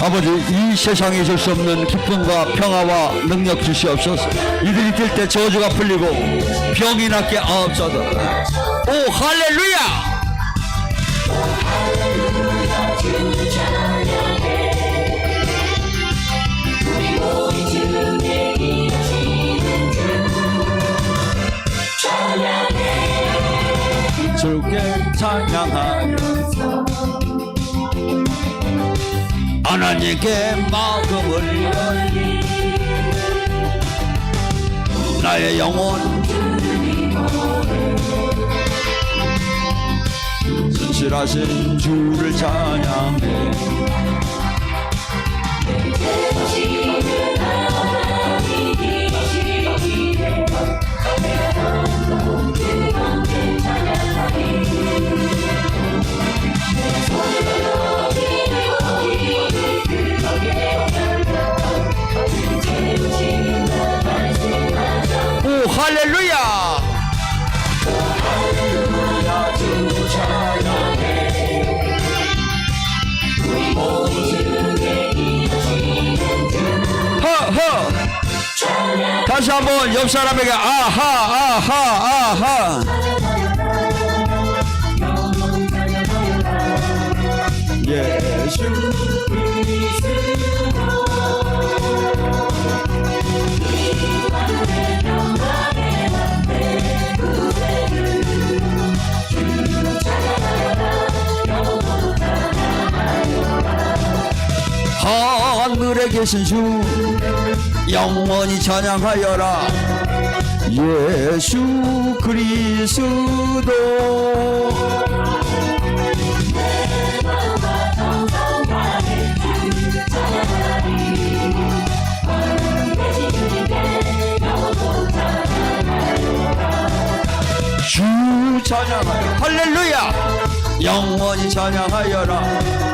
아버지 이 세상에 있을 수 없는 기쁨과 평화와 능력 주시옵소서. 이들이 뛸 때 저주가 풀리고 병이 낫게 하옵소서. 오 할렐루야! 주께 찬양하여 하나님께 마음을 나의 영혼. 진실하신 주를 찬양해 다시 한번 옆 사람에게 아하 아하 아하. 예수 하늘에 계신 주 영원히 찬양하여라. 예수 그리스도. 주 찬양하여. 할렐루야. 영원히 찬양하여라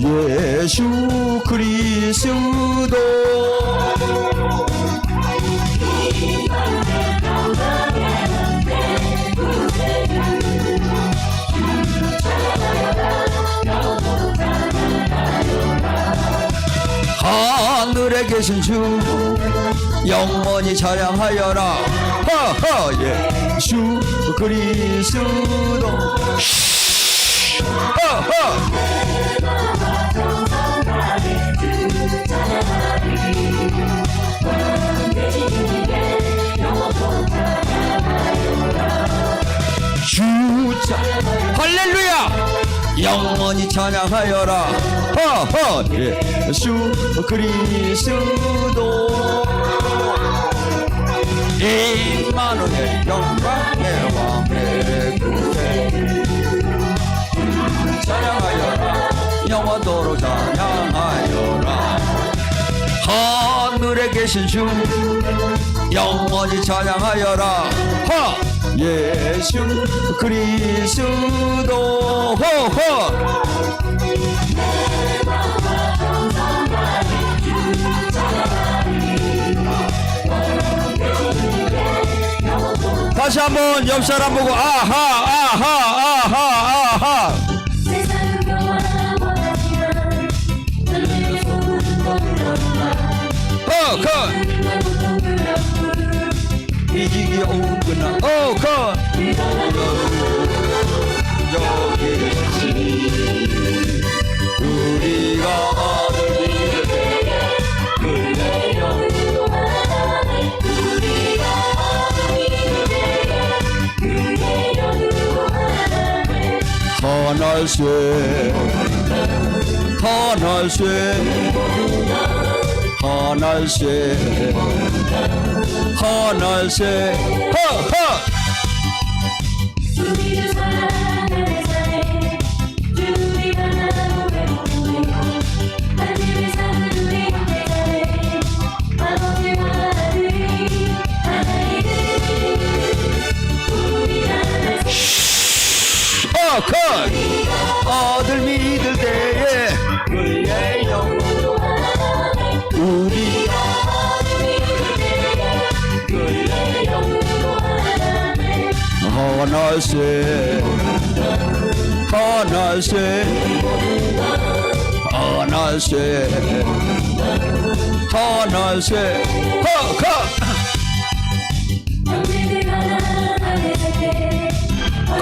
예수 그리스도. 하늘에 계신 주 영원히 찬양하여라. 허허 예수 그리스도. 허허 주자. 할렐루야. 영원히 찬양하여라. 허허 예수 그리스도. 임마누엘 영광의 왕의 구세 찬양하여라. 영원토록 찬양하여라. 하늘에 계신 주 영원히 찬양하여라. 하 예수 그리스도. 호호 다시 한번 옆 사람 보고 아하 아하 아하 이직이 오구나. 어컷 여기 계시니 우리가 아들이 그의 영으로 하나님 우리가 믿으되 그의 영으로 하나님 하늘새 하늘 새 하늘새 하늘새 허허 하늘새 하늘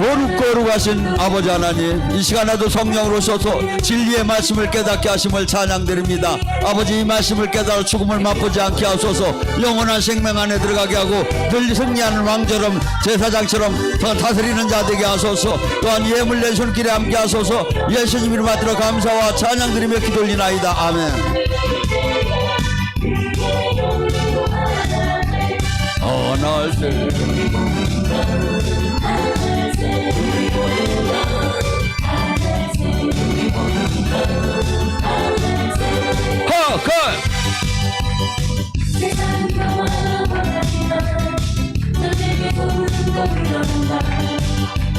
거룩거룩하신 아버지 하나님 이 시간에도 성령으로 오셔서 진리의 말씀을 깨닫게 하심을 찬양드립니다. 아버지 이 말씀을 깨달아 죽음을 맛보지 않게 하소서. 영원한 생명 안에 들어가게 하고 늘 승리하는 왕처럼 제사장처럼 더 다스리는 자 되게 하소서. 또한 예물 내 손길에 함께 하소서. 예수님 이름 받들어 감사와 찬양드리며 기돌리나이다. 아멘. 하늘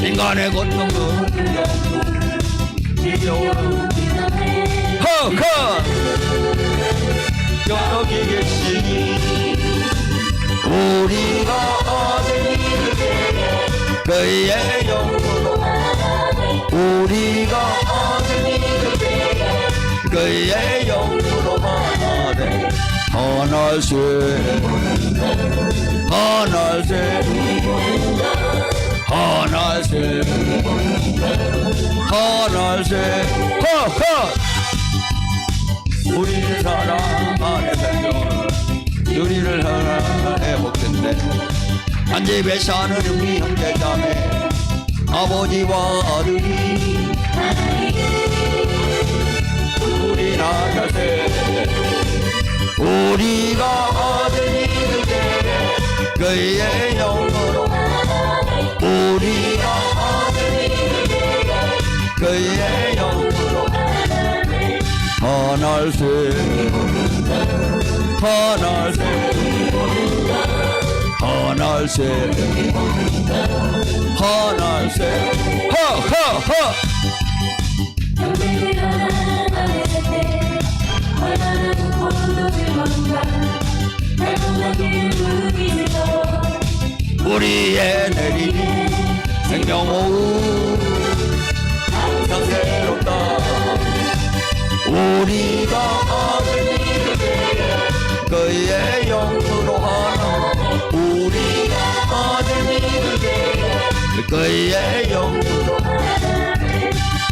인간의 기도해 허허 여기 계시니 우리가 아들이 되게 그의 영으로 우리가 아들이 되게 그의 영으로 하나되 하늘새 하늘새 하늘새 하늘새 허허. 우리를 사랑 안에 살며 우리를 사랑해 복된데 한 집에 사는 우리 형제자매 아버지와 아들이 우리 나자세 우리가 아들이 그의 영으로 우리가 아들이 되게 그의 영으로 하늘새 하늘새 하늘새 하늘새 허허허. 우리의 내리니 생명호흡 항상 새롭다. 우리가 그의 영으로 하나. 우리가 아들이 되게 그의 영으로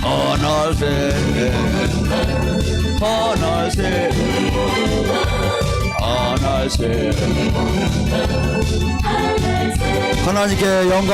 하나새 하나새 하나새 하나님께 영광